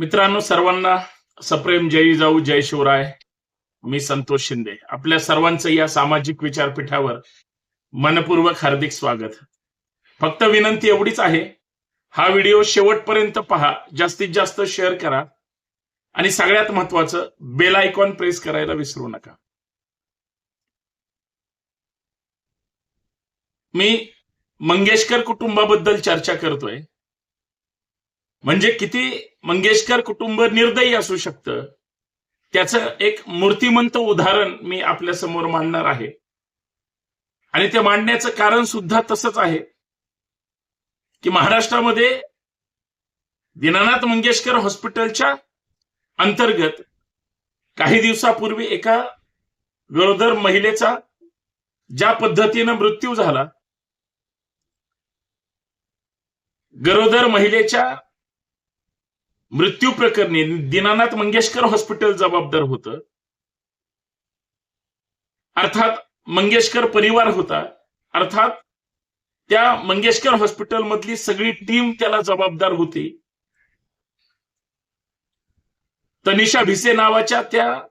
मित्रांनो सर्वांना सप्रेम जय जाऊ जय शिवराय. मी संतोष शिंदे. आपल्या सर्वांचं या सामाजिक विचारपीठावर मनपूर्वक हार्दिक स्वागत. फक्त विनंती एवढीच आहे हा व्हिडिओ शेवटपर्यंत पहा जास्तीत जास्त शेअर करा. आणि सगळ्यात महत्वाचं बेल आयकॉन प्रेस करायला विसरू नका. मी मंगेशकर कुटुंबाबद्दल चर्चा करतोय. म्हणजे किती मंगेशकर कुटुंब निर्दयी असू शकतं? त्याचं एक मूर्तिमंत उदाहरण मी आपल्यासमोर मांडणार आहे. आणि ते मांडण्याचं कारण सुद्धा तसंच आहे. की महाराष्ट्रामध्ये दीनानाथ मंगेशकर हॉस्पिटलच्या अंतर्गत काही दिवसापूर्वी एका गरोदर महिलेचा ज्या पद्धतीनं मृत्यू झाला गरोदर महिलेच्या मृत्यू प्रकरणी दीनानाथ मंगेशकर हॉस्पिटल जबाबदार होतं. अर्थात मंगेशकर परिवार होता. अर्थात त्या मंगेशकर हॉस्पिटल मधली सगळी टीम त्याला जबाबदार होती. तनिषा भिसे नावाच्या त्या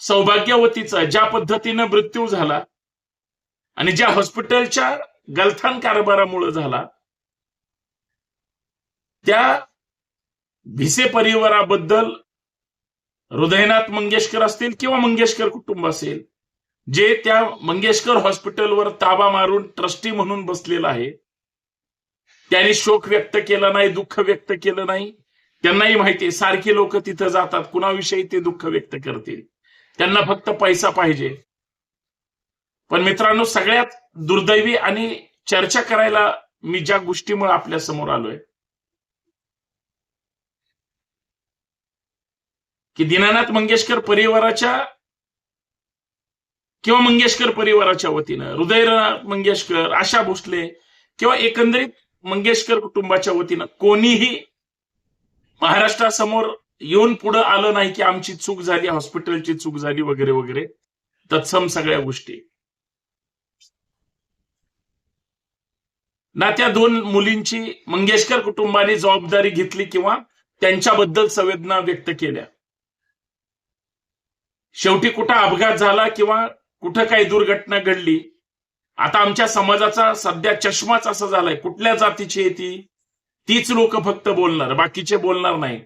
सौभाग्यवतीचा ज्या पद्धतीनं मृत्यू झाला आणि ज्या हॉस्पिटलच्या गलथान कारभारामुळे झाला त्या भिसे परिवाराबद्दल हृदयनाथ मंगेशकर असतील किंवा मंगेशकर कुटुंब असेल जे त्या मंगेशकर हॉस्पिटलवर ताबा मारून ट्रस्टी म्हणून बसलेला आहे त्यांनी शोक व्यक्त केला नाही दुःख व्यक्त केलं नाही. त्यांनाही माहिती सारखी लोक तिथं जातात कुणाविषयी ते दुःख व्यक्त करतील. त्यांना फक्त पैसा पाहिजे. पण मित्रांनो सगळ्यात दुर्दैवी आणि चर्चा करायला मी ज्या गोष्टीमुळे आपल्यासमोर आलोय की दीनानाथ मंगेशकर परिवाराच्या किंवा मंगेशकर परिवाराच्या वतीनं हृदयनाथ मंगेशकर आशा भोसले किंवा एकंदरीत मंगेशकर कुटुंबाच्या वतीनं कोणीही महाराष्ट्रासमोर येऊन पुढे आलं नाही की आमची चूक झाली हॉस्पिटलची चूक झाली वगैरे वगैरे तत्सम सगळ्या गोष्टी. ना त्या दोन मुलींची मंगेशकर कुटुंबाने जबाबदारी घेतली किंवा त्यांच्याबद्दल संवेदना व्यक्त केल्या. शेवटी कुठं अपघात झाला किंवा कुठं काही दुर्घटना घडली आता आमच्या समाजाचा सध्या चष्माच असा झालाय. कुठल्या जातीची आहे ती? तीच लोक फक्त बोलणार बाकीचे बोलणार नाही.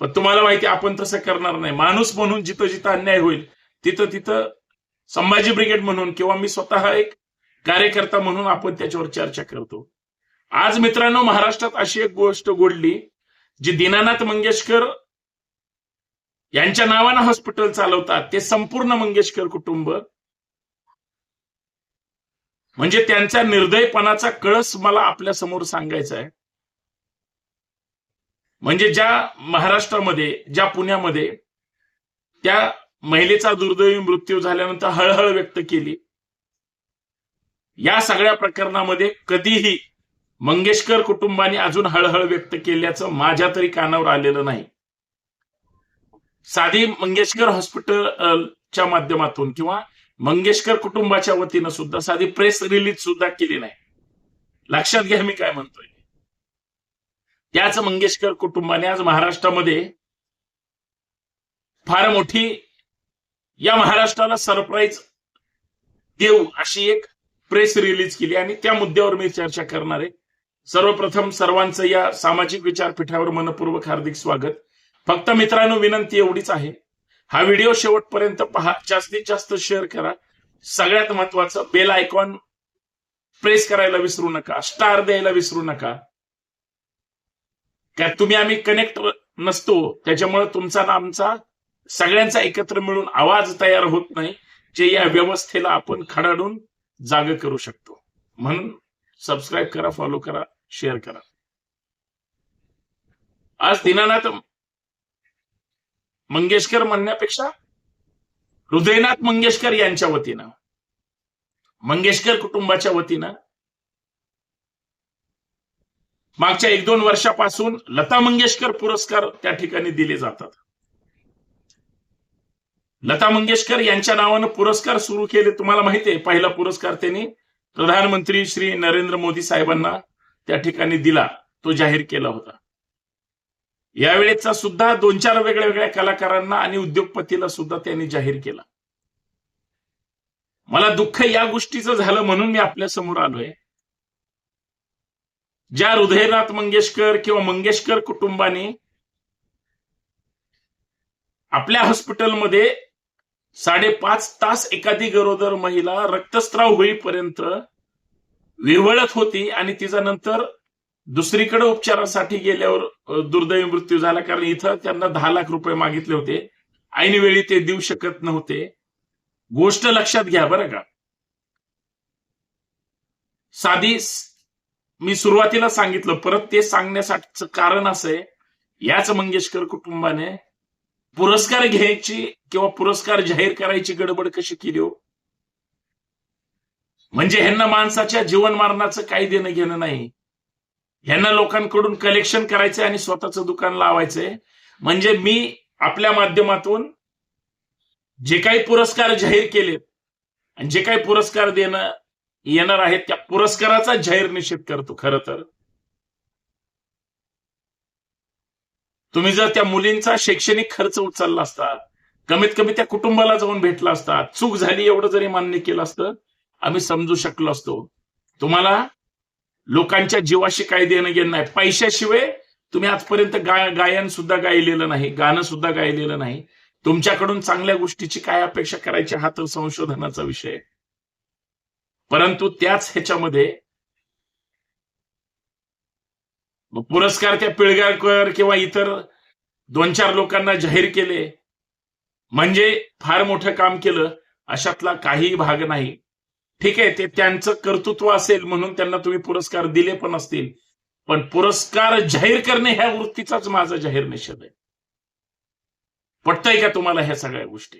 पण तुम्हाला माहिती आपण तसं करणार नाही. माणूस म्हणून जिथं जिथं अन्याय होईल तिथं तिथं संभाजी ब्रिगेड म्हणून किंवा मी स्वतः एक कार्यकर्ता म्हणून आपण त्याच्यावर चर्चा करतो. आज मित्रांनो महाराष्ट्रात अशी एक गोष्ट घडली जी दीनानाथ मंगेशकर यांच्या नावानं हॉस्पिटल चालवतात. ते संपूर्ण मंगेशकर कुटुंब. म्हणजे त्यांच्या निर्दयपणाचा कळस मला आपल्यासमोर सांगायचा आहे. म्हणजे ज्या महाराष्ट्रामध्ये ज्या पुण्यामध्ये त्या महिलेचा दुर्दैवी मृत्यू झाल्यानंतर हळहळ व्यक्त केली. या सगळ्या प्रकरणामध्ये कधीही मंगेशकर कुटुंबाने अजून हळहळ व्यक्त केल्याचं माझ्या तरी कानावर आलेलं नाही. साधी मंगेशकर हॉस्पिटलच्या माध्यमातून किंवा मंगेशकर कुटुंबाच्या वतीनं सुद्धा साधी प्रेस रिलीज सुद्धा केली नाही. लक्षात घ्या मी काय म्हणतोय. त्याच मंगेशकर कुटुंबाने आज महाराष्ट्रामध्ये फार मोठी या महाराष्ट्राला सरप्राईज देऊ अशी एक प्रेस रिलीज केली आणि त्या मुद्द्यावर मी चर्चा करणार आहे. सर्वप्रथम सर्वांचं या सामाजिक विचारपीठावर मनपूर्वक हार्दिक स्वागत. फक्त मित्रांनो विनंती एवढीच आहे. हा व्हिडिओ शेवटपर्यंत पहा. जास्तीत जास्त शेअर करा. सगळ्यात महत्वाचं बेल आयकॉन प्रेस करायला विसरू नका. स्टार द्यायला विसरू नका. काय तुम्ही आम्ही कनेक्ट नसतो. त्याच्यामुळे तुमचा ना आमचा सगळ्यांचा एकत्र मिळून आवाज तयार होत नाही जे या व्यवस्थेला आपण खडाडून जाग करू शकतो. म्हणून सबस्क्राईब करा फॉलो करा शेअर करा. आज दिनानाथ मंगेशकर म्हणण्यापेक्षा हृदयनाथ मंगेशकर यांच्या वतीनं मंगेशकर कुटुंबाच्या वतीनं मागच्या एक दोन वर्षापासून लता मंगेशकर पुरस्कार त्या ठिकाणी दिले जातात. लता मंगेशकर यांच्या नावानं पुरस्कार सुरू केले तुम्हाला माहिती आहे पहिला पुरस्कार त्यांनी प्रधानमंत्री श्री नरेंद्र मोदी साहेबांना त्या ठिकाणी दिला तो जाहीर केला होता. यावेळेचा सुद्धा दोन चार वेगळ्या वेगळ्या कलाकारांना आणि उद्योगपतीला सुद्धा त्यांनी जाहीर केला. मला दुःख या गोष्टीचं झालं म्हणून मी आपल्यासमोर आलोय. ज्या हृदयनाथ मंगेशकर किंवा मंगेशकर कुटुंबाने आपल्या हॉस्पिटलमध्ये साडेपाच तास एखादी गरोदर महिला रक्तस्राव होईपर्यंत विवळत होती आणि तिचा नंतर दुसरीकडे उपचारासाठी गेल्यावर दुर्दैवी मृत्यू झाला कारण इथं त्यांना दहा लाख रुपये मागितले होते. ऐनवेळी ते देऊ शकत नव्हते. गोष्ट लक्षात घ्या बरं का. साधी मी सुरुवातीला सांगितलं परत ते सांगण्यासाठीचं कारण असं आहे याच मंगेशकर कुटुंबाने पुरस्कार घ्यायची किंवा पुरस्कार जाहीर करायची गडबड कशी केली हो? म्हणजे ह्यांना माणसाच्या जीवन मरणाचं काही देणं घेणं नाही. ह्यांना लोकांकडून कलेक्शन करायचंय आणि स्वतःचं दुकान लावायचंय. म्हणजे मी आपल्या माध्यमातून जे काही पुरस्कार जाहीर केलेत आणि जे काही पुरस्कार देणं येणार आहेत त्या पुरस्काराचा जाहीर निषेध करतो खर तर. तुम्ही जर त्या मुलींचा शैक्षणिक खर्च उचलला असता कमीत कमी त्या कुटुंबाला जाऊन भेटला असता चूक झाली एवढं जरी मान्य केलं असतं आम्ही समजू शकलो असतो. तुम्हाला लोकांच्या जीवाशी काय देणं घेणं नाही. पैशाशिवाय तुम्ही आजपर्यंत गाय गायन सुद्धा गायलेलं नाही गाणं सुद्धा गायलेलं नाही. तुमच्याकडून चांगल्या गोष्टीची काय अपेक्षा करायची हा तर संशोधनाचा विषय आहे. परंतु त्याच ह्याच्यामध्ये पुरस्कार त्या पिळगाळकर किंवा इतर दोन चार लोकांना जाहीर केले म्हणजे फार मोठं काम केलं अशातला काही भाग नाही. ठीक आहे ते त्यांचं कर्तृत्व असेल म्हणून त्यांना तुम्ही पुरस्कार दिले पण असतील. पण पुरस्कार जाहीर करणे ह्या वृत्तीचाच माझा जाहीर निषेध आहे. पटतंय का तुम्हाला ह्या सगळ्या गोष्टी?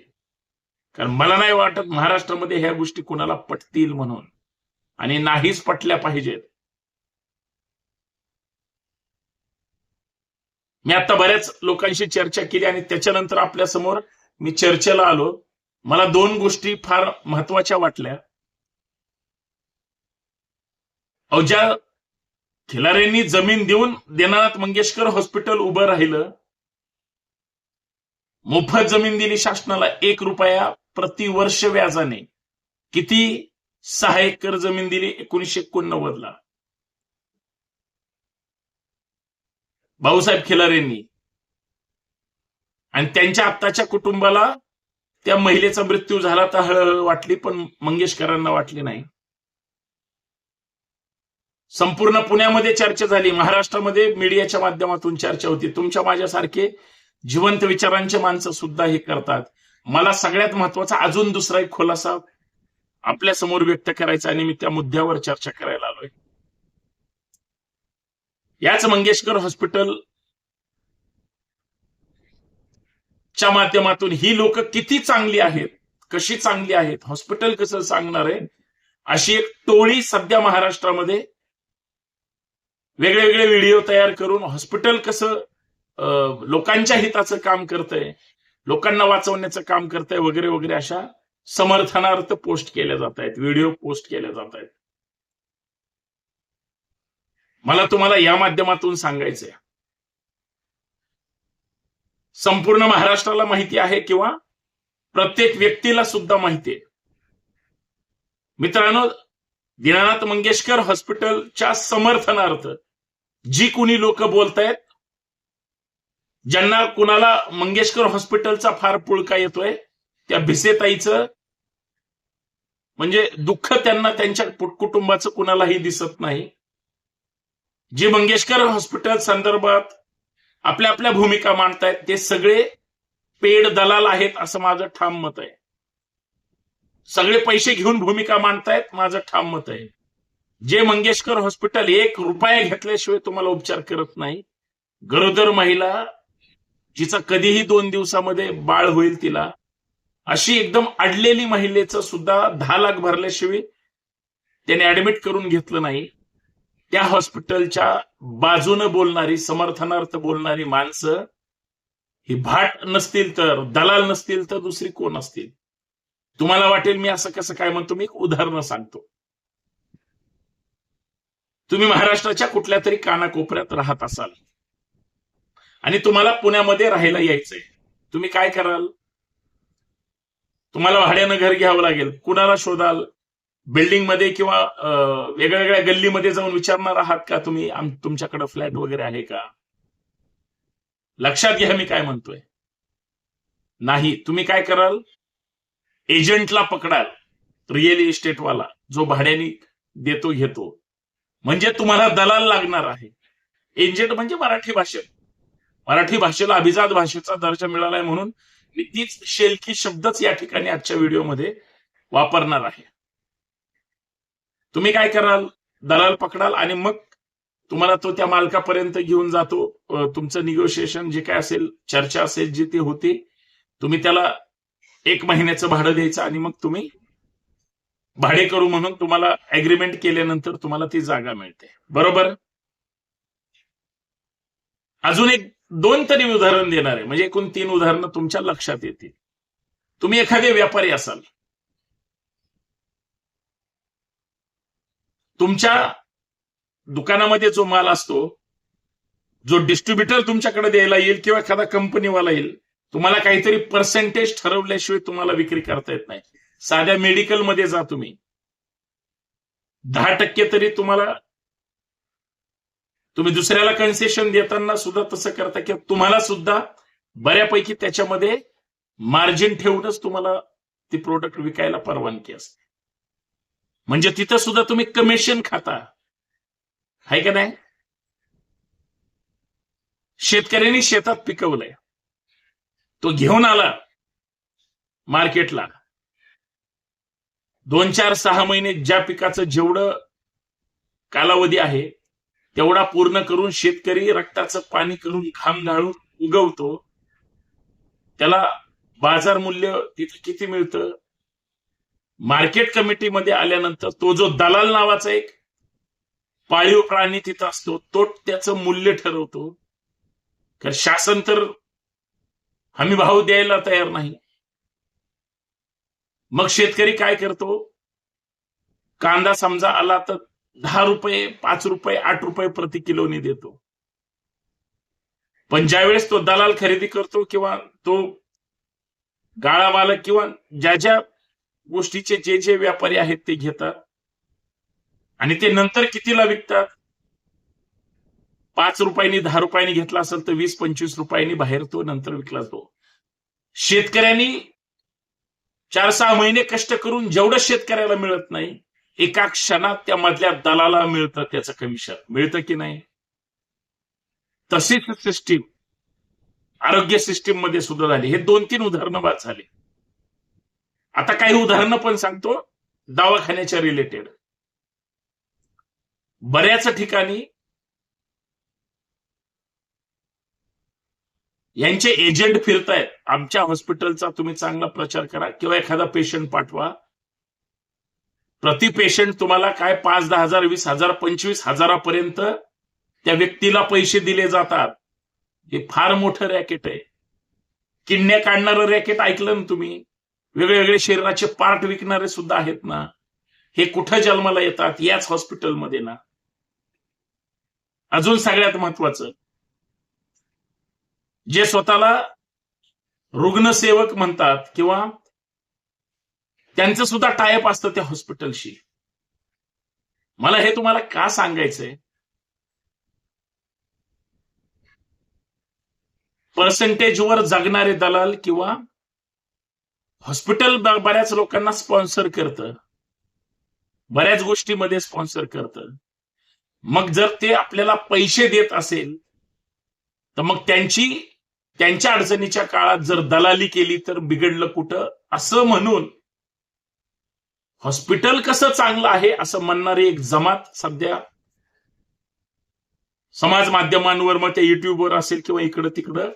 कारण मला नाही वाटत महाराष्ट्रामध्ये ह्या गोष्टी कुणाला पटतील म्हणून. आणि नाहीच पटल्या पाहिजेत. मी आता बऱ्याच लोकांशी चर्चा केली आणि त्याच्यानंतर आपल्यासमोर मी चर्चेला आलो. मला दोन गोष्टी फार महत्त्वाच्या वाटल्या. अहो ज्या खिलाऱ्यांनी जमीन देऊन देनानाथ मंगेशकर हॉस्पिटल उभं राहिलं मोफत जमीन दिली शासनाला एक रुपया प्रतिवर्ष व्याजाने. किती? सहा एकर जमीन दिली एकोणीशे एकोणनव्वद ला भाऊसाहेब खिलारेंनी आणि त्यांच्या आत्ताच्या कुटुंबाला त्या महिलेचा मृत्यू झाला तर हळहळ वाटली पण मंगेशकरांना वाटली नाही. संपूर्ण पुण्यामध्ये चर्चा झाली. महाराष्ट्रामध्ये मीडियाच्या माध्यमातून चर्चा होती. तुमच्या माझ्यासारखे जिवंत विचारांचे माणसं सुद्धा हे करतात. मला सगळ्यात महत्त्वाचा अजून दुसरा एक खुलासा आपल्यासमोर व्यक्त करायचा आणि मी त्या मुद्द्यावर चर्चा करायला आलोय. याच मंगेशकर हॉस्पिटल च्या माध्यमातून ही लोक किती चांगली आहेत कशी चांगली आहेत हॉस्पिटल कसं सांगणार आहे अशी एक टोळी सध्या महाराष्ट्रामध्ये वेगळे वेगळे व्हिडिओ तयार करून हॉस्पिटल कसं लोकांच्या हिताचं काम करतंय लोकांना वाचवण्याचं काम करतंय वगैरे वगैरे अशा समर्थनार्थ पोस्ट केल्या जात आहेत व्हिडिओ पोस्ट केल्या जात आहेत मला तुम्हाला या माध्यमातून सांगायचंय. संपूर्ण महाराष्ट्राला माहिती आहे किंवा प्रत्येक व्यक्तीला सुद्धा माहिती आहे. मित्रांनो दीनानाथ मंगेशकर हॉस्पिटलच्या समर्थनार्थ जी कुणी लोक बोलतायत ज्यांना कुणाला मंगेशकर हॉस्पिटलचा फार पुळका येतोय त्या भिसेताईचं म्हणजे दुःख त्यांना त्यांच्या कुटुंबाचं कुणालाही दिसत नाही. जे मंगेशकर हॉस्पिटल संदर्भात आपल्या आपल्या भूमिका मांडतायत ते सगळे पेड दलाल आहेत असं माझं ठाम मत आहे. सगळे पैसे घेऊन भूमिका मांडतायत माझं ठाम मत आहे. जे मंगेशकर हॉस्पिटल एक रुपया घेतल्याशिवाय तुम्हाला उपचार करत नाही गरोदर महिला जिचा कधीही दोन दिवसामध्ये बाळ होईल तिला अशी एकदम अडलेली महिलेचं सुद्धा दहा लाख भरल्याशिवाय त्याने ऍडमिट करून घेतलं नाही. त्या हॉस्पिटलच्या बाजूनं बोलणारी समर्थनार्थ बोलणारी माणसं ही भाट नसतील तर दलाल नसतील तर दुसरी कोण असतील? तुम्हाला वाटेल मी असं कसं काय म्हणतो? मी एक उदाहरण सांगतो. तुम्ही महाराष्ट्राच्या कुठल्या तरी कानाकोपऱ्यात राहत असाल. आणि तुम्हाला पुण्यामध्ये राहायला यायचंय. तुम्ही काय कराल? तुम्हाला भाड्यानं घर घ्यावं लागेल. कुणाला शोधाल? बिल्डिंगमध्ये किंवा अं, वेगळ्या वेगळ्या गल्लीमध्ये जाऊन विचारणार आहात का तुम्ही? तुमच्याकडे फ्लॅट वगैरे आहे का? लक्षात घ्या मी काय म्हणतोय. नाही. तुम्ही काय कराल? एजंटला पकडाल रिअल इस्टेटवाला जो भाड्याने देतो घेतो. म्हणजे तुम्हाला दलाल लागणार आहे. एजंट म्हणजे मराठी भाषेत. मराठी भाषेला अभिजात भाषेचा दर्जा मिळालाय म्हणून मी तीच शेलकी शब्दच या ठिकाणी आजच्या व्हिडिओमध्ये वापरणार आहे. तुम्ही काय कराल? दलाल पकडाल आणि मग तुम्हाला तो त्या मालकापर्यंत घेऊन जातो. तुमचं निगोशिएशन जे काय असेल चर्चा असेल जी ती होती तुम्ही त्याला एक महिन्याचं भाडं द्यायचं आणि मग तुम्ही भाडे करू म्हणून तुम्हाला अग्रीमेंट केल्यानंतर तुम्हाला ती जागा मिळते. बरोबर? अजून एक दोन तरी उदाहरण देणार आहे. म्हणजे एकूण तीन उदाहरणं तुमच्या लक्षात येतील. तुम्ही एखादे व्यापारी असाल. तुमच्या दुकानामध्ये जो माल असतो जो डिस्ट्रीब्युटर तुमच्याकडे द्यायला येईल किंवा एखादा कंपनीवाला येईल तुम्हाला काहीतरी पर्सेंटेज ठरवल्याशिवाय तुम्हाला विक्री करता येत नाही. साध्या मेडिकलमध्ये जा तुम्ही. दहा टक्के तरी तुम्हाला तुम्ही दुसऱ्याला कन्सेशन देताना सुद्धा तसं करता की तुम्हाला सुद्धा बऱ्यापैकी त्याच्यामध्ये मार्जिन ठेवूनच तुम्हाला ती प्रोडक्ट विकायला परवानगी असते. म्हणजे तिथं सुद्धा तुम्ही कमिशन खाता. आहे का नाही? शेतकऱ्यांनी शेतात पिकवलंय. तो घेऊन आला. मार्केटला. दोन चार सहा महिने ज्या पिकाचं जेवढं कालावधी आहे तेवढा पूर्ण करून शेतकरी रक्ताचं पाणी करून घाम गाळून उगवतो. त्याला बाजार मूल्य तिथे किती मिळतं? मार्केट कमिटीमध्ये आल्यानंतर तो जो दलाल नावाचा एक पाळीव प्राणी तिथं असतो तो त्याचं मूल्य ठरवतो. कारण शासन तर हमी भाव द्यायला तयार नाही. मग शेतकरी काय करतो? कांदा समजा आला तर दहा रुपये पाच रुपये आठ रुपये प्रति किलोनी देतो. पण ज्यावेळेस तो दलाल खरेदी करतो किंवा तो गाळा मालक किंवा ज्या ज्या गोष्टीचे जे जे व्यापारी आहेत ते घेतात आणि ते नंतर कितीला विकतात? पाच रुपयांनी दहा रुपयांनी घेतला असेल तर वीस पंचवीस रुपयांनी बाहेर तो नंतर विकला तो. शेतकऱ्यांनी चार सहा महिने कष्ट करून जेवढं शेतकऱ्याला मिळत नाही एका क्षणात त्या मधल्या दलाला मिळतं त्याचं कमिशन मिळतं की नाही? तशीच सिस्टीम आरोग्य सिस्टीममध्ये सुद्धा झाली. हे दोन तीन उदाहरणं बाद झाली. आता काही उदाहरणं पण सांगतो. दवाखान्याच्या रिलेटेड बऱ्याच ठिकाणी यांचे एजंट फिरतायत. आमच्या हॉस्पिटलचा तुम्ही चांगला प्रचार करा किंवा एखादा पेशंट पाठवा. प्रति पेशंट तुम्हाला काय पाच दहा हजार वीस हजार पंचवीस हजारापर्यंत त्या व्यक्तीला पैसे दिले जातात. हे फार मोठं रॅकेट आहे. किडण्या काढणारं रॅकेट ऐकलं ना तुम्ही? वेगळे वेगळे शरीराचे पार्ट विकणारे सुद्धा आहेत ना? हे कुठं जन्माला येतात? याच हॉस्पिटलमध्ये ना. अजून सगळ्यात महत्वाचं जे स्वतःला रुग्णसेवक म्हणतात किंवा त्यांचं सुद्धा टायप असतं त्या हॉस्पिटलशी मला हे तुम्हाला का सांगायचंय? पर्सेंटेजवर जगणारे दलाल किंवा हॉस्पिटल बऱ्याच लोकांना स्पॉन्सर करतं. बऱ्याच गोष्टीमध्ये स्पॉन्सर करतं. मग जर ते आपल्याला पैसे देत असेल तर मग त्यांची त्यांच्या अडचणीच्या काळात जर दलाली केली तर बिघडलं कुठं? असं म्हणून हॉस्पिटल कसं चांगलं आहे असं म्हणणारी एक जमात सध्या समाज माध्यमांवर मग त्या युट्यूबवर असेल किंवा इकडं तिकडं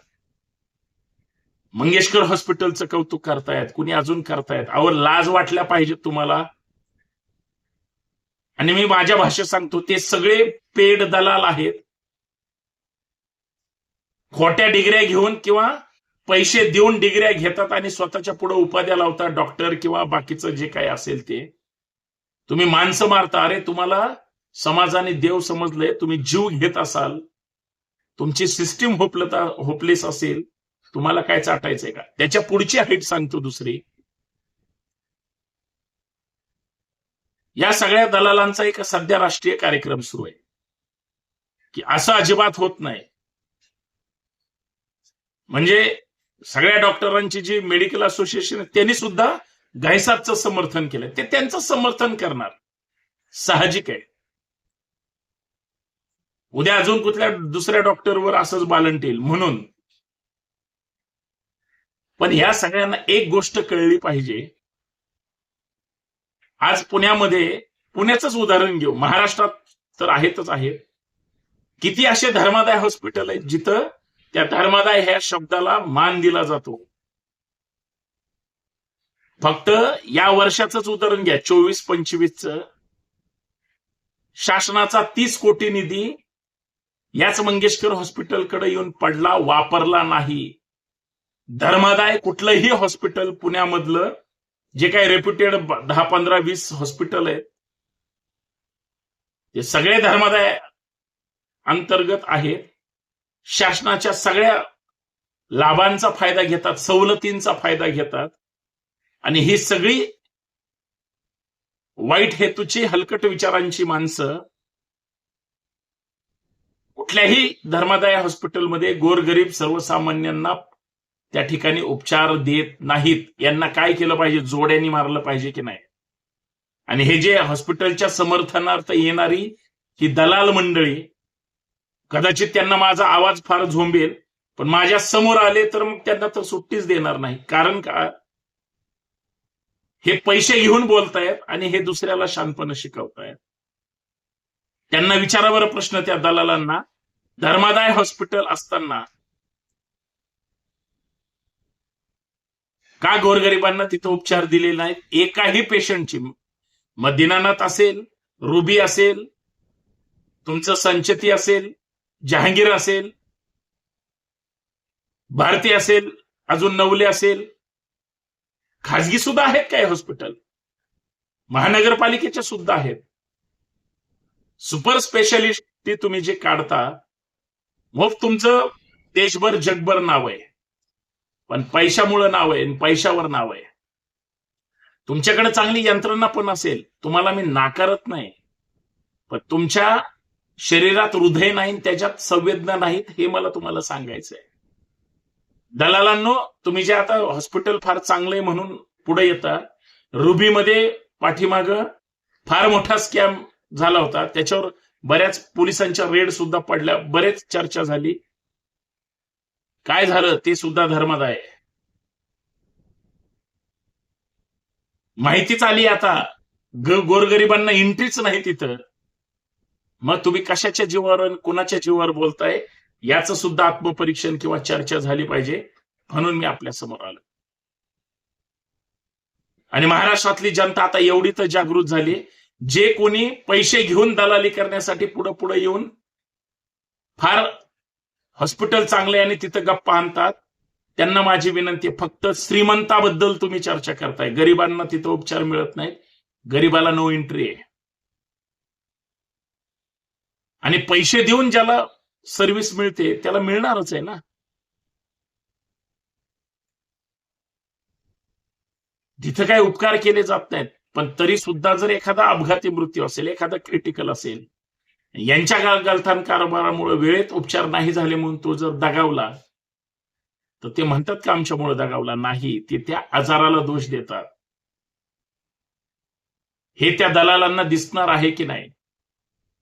मंगेशकर हॉस्पिटलचं कौतुक करतायत कुणी अजून करतायत? अवर लाज वाटल्या पाहिजेत तुम्हाला. आणि मी माझ्या भाषेत सांगतो ते सगळे पेड दलाल आहेत. खोट्या डिग्र्या घेऊन किंवा पैसे देऊन डिग्र्या घेतात आणि स्वतःच्या पुढे उपाध्या लावतात डॉक्टर किंवा बाकीचं जे काही असेल ते. तुम्ही माणसं मारता. अरे तुम्हाला समाजाने देव समजलंय. तुम्ही जीव घेत असाल. तुमची सिस्टीम होपलता होपलेस असेल. तुम्हाला काय चाटायचंय का? त्याच्या पुढची हाईट सांगतो दुसरी. या सगळ्या दलालांचा एक सध्या राष्ट्रीय कार्यक्रम सुरू आहे. की असं अजिबात होत नाही. म्हणजे सगळ्या डॉक्टरांची जी मेडिकल असोसिएशन आहे त्यांनी सुद्धा गायसाबचं समर्थन केलं ते त्यांचं समर्थन करणार. साहजिक आहे. उद्या अजून कुठल्या दुसऱ्या डॉक्टरवर असंच बालंटेल येईल म्हणून. पण ह्या सगळ्यांना एक गोष्ट कळली पाहिजे. आज पुण्यामध्ये पुण्याचंच उदाहरण घेऊ. महाराष्ट्रात तर आहेतच आहेत किती असे धर्मादाय हॉस्पिटल आहेत जिथं त्या धर्मादाय ह्या शब्दाला मान दिला जातो. फक्त या वर्षाचंच उदाहरण घ्या. चोवीस पंचवीसच. शासनाचा तीस कोटी निधी याच मंगेशकर हॉस्पिटलकडे येऊन पडला वापरला नाही. धर्मादाय कुठलंही हॉस्पिटल पुण्यामधलं जे काही रेप्युटेड दहा पंधरा वीस हॉस्पिटल आहेत ते सगळे धर्मादाय अंतर्गत आहेत. शासनाच्या सगळ्या लाभांचा फायदा घेतात सवलतींचा फायदा घेतात. आणि ही सगळी वाईट हेतूची हलकट विचारांची माणसं कुठल्याही धर्मादाय हॉस्पिटलमध्ये गोरगरीब सर्वसामान्यांना त्या ठिकाणी उपचार देत नाहीत. यांना काय केलं पाहिजे? जोड्यांनी मारलं पाहिजे की नाही? आणि हे जे हॉस्पिटलच्या समर्थनार्थ येणारी ही दलाल मंडळी कदाचित त्यांना माझा आवाज फार झोंबेल पण माझ्यासमोर आले तर मग त्यांना तर सुट्टीच देणार नाही. कारण का? हे पैसे घेऊन बोलतायत आणि हे दुसऱ्याला शांतपणे शिकवतायत. त्यांना विचारावर प्रश्न त्या दलालांना. धर्मादाय हॉस्पिटल असताना. का गोरगरिबांना तिथं उपचार दिले नाहीत? एकाही पेशंटची मग असेल रुबी असेल तुमचं संचती असेल जहांगीर असेल भारती असेल अजून नवले असेल खाजगी सुद्धा आहेत काय हॉस्पिटल महानगरपालिकेच्या सुद्धा आहेत. सुपर स्पेशालिस्ट तुम्ही जे काढता मग तुमचं देशभर जगभर नाव आहे. पण पैशामुळं नाव आहे आणि पैशावर नाव आहे. तुमच्याकडे चांगली यंत्रणा पण असेल तुम्हाला मी नाकारत नाही. पण तुमच्या शरीरात हृदय नाही त्याच्यात संवेदना नाहीत हे मला तुम्हाला सांगायचंय. दलालांनो तुम्ही जे आता हॉस्पिटल फार चांगलंय म्हणून पुढे येता रुबीमध्ये पाठीमाग फार मोठा स्कॅम झाला होता. त्याच्यावर बऱ्याच पोलिसांच्या रेड सुद्धा पडल्या बरेच चर्चा झाली. काय झालं ते सुद्धा धर्मादाय माहितीच आली आता. गोरगरिबांना एंट्रीच नाही तिथं. मग तुम्ही कशाच्या जीवावर आणि कुणाच्या जीवावर बोलताय? याचं सुद्धा आत्मपरीक्षण किंवा चर्चा झाली पाहिजे म्हणून मी आपल्यासमोर आलो. आणि महाराष्ट्रातली जनता आता एवढी तर जागृत झाली जे कोणी पैसे घेऊन दलाली करण्यासाठी पुढे पुढे येऊन फार हॉस्पिटल चांगले आणि तिथं गप्पा आणतात त्यांना माझी विनंती आहे, फक्त श्रीमंताबद्दल तुम्ही चर्चा करताय. गरिबांना तिथं उपचार मिळत नाहीत. गरिबाला नो एंट्री आहे. आणि पैसे देऊन ज्याला सर्व्हिस मिळते त्याला मिळणारच आहे ना. तिथं काय उपकार केले जात नाहीत पण तरी सुद्धा जर एखादा अपघाती मृत्यू असेल एखादा क्रिटिकल असेल यांच्या गलथान कारभारामुळे वेळेत उपचार नाही झाले म्हणून तो जर दगावला तर ते म्हणतात का आमच्यामुळे दगावला? नाही ते त्या आजाराला दोष देतात. हे त्या दलालांना दिसणार आहे की नाही?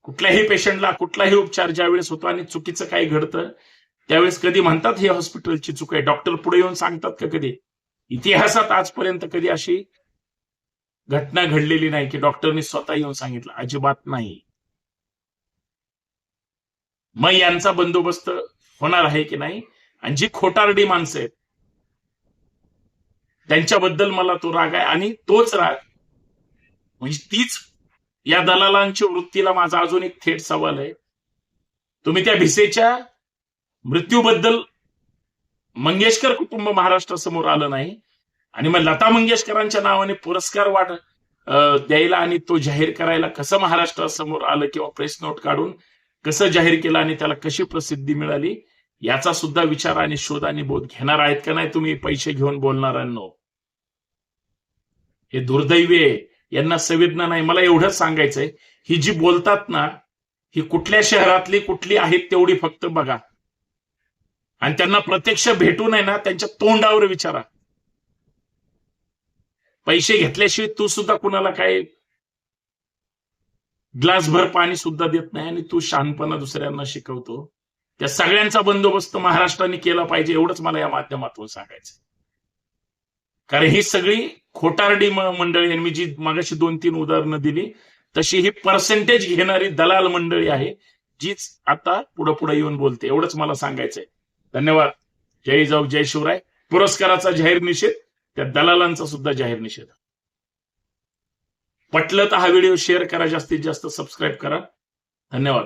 कुठल्याही पेशंटला कुठलाही उपचार ज्यावेळेस होतो आणि चुकीचं काही घडतं त्यावेळेस कधी म्हणतात हे हॉस्पिटलची चूक आहे डॉक्टर पुढे येऊन सांगतात का कधी? इतिहासात आजपर्यंत कधी अशी घटना घडलेली नाही की डॉक्टरनी स्वतः येऊन सांगितलं अजिबात नाही. मग यांचा बंदोबस्त होणार आहे की नाही? आणि जी खोटारडी माणसं आहेत त्यांच्याबद्दल मला तो राग आहे आणि तोच राग म्हणजे तीच या दलालांच्या वृत्तीला माझा अजून एक थेट सवाल आहे. तुम्ही त्या भिसेच्या मृत्यूबद्दल मंगेशकर कुटुंब महाराष्ट्रासमोर आलं नाही. आणि मग लता मंगेशकरांच्या नावाने पुरस्कार वाट द्यायला आणि तो जाहीर करायला कसं महाराष्ट्रासमोर आलं किंवा प्रेस नोट काढून कसं जाहीर केलं आणि त्याला कशी प्रसिद्धी मिळाली याचा सुद्धा विचार आणि शोध आणि बोध घेणार आहेत का नाही तुम्ही पैसे घेऊन बोलणाऱ्यांनो. हे दुर्दैवी आहे. यांना संवेदना नाही मला एवढंच सांगायचंय. ही जी बोलतात ना ही कुठल्या शहरातली कुठली आहेत तेवढी फक्त बघा. आणि त्यांना प्रत्यक्ष भेटून आहे ना त्यांच्या तोंडावर विचारा. पैसे घेतल्याशिवाय तू सुद्धा कुणाला काय ग्लासभर पाणी सुद्धा देत नाही आणि तू शहाणपणा दुसऱ्यांना शिकवतो. त्या सगळ्यांचा बंदोबस्त महाराष्ट्राने केला पाहिजे एवढंच मला या माध्यमातून सांगायचं कारण ही सगळी खोटारडी मंडळी यांनी मी जी मागाशी दोन तीन उदाहरणं दिली तशी ही पर्सेंटेज घेणारी दलाल मंडळी आहे जीच आता पुढे पुढे येऊन बोलते. एवढंच मला सांगायचंय. धन्यवाद. जय जाऊ जय शिवराय. पुरस्काराचा जाहीर निषेध त्या दलालांचा सुद्धा जाहीर निषेध. पटलं तर हा व्हिडिओ शेअर करा जास्तीत जास्त सबस्क्राईब करा. धन्यवाद.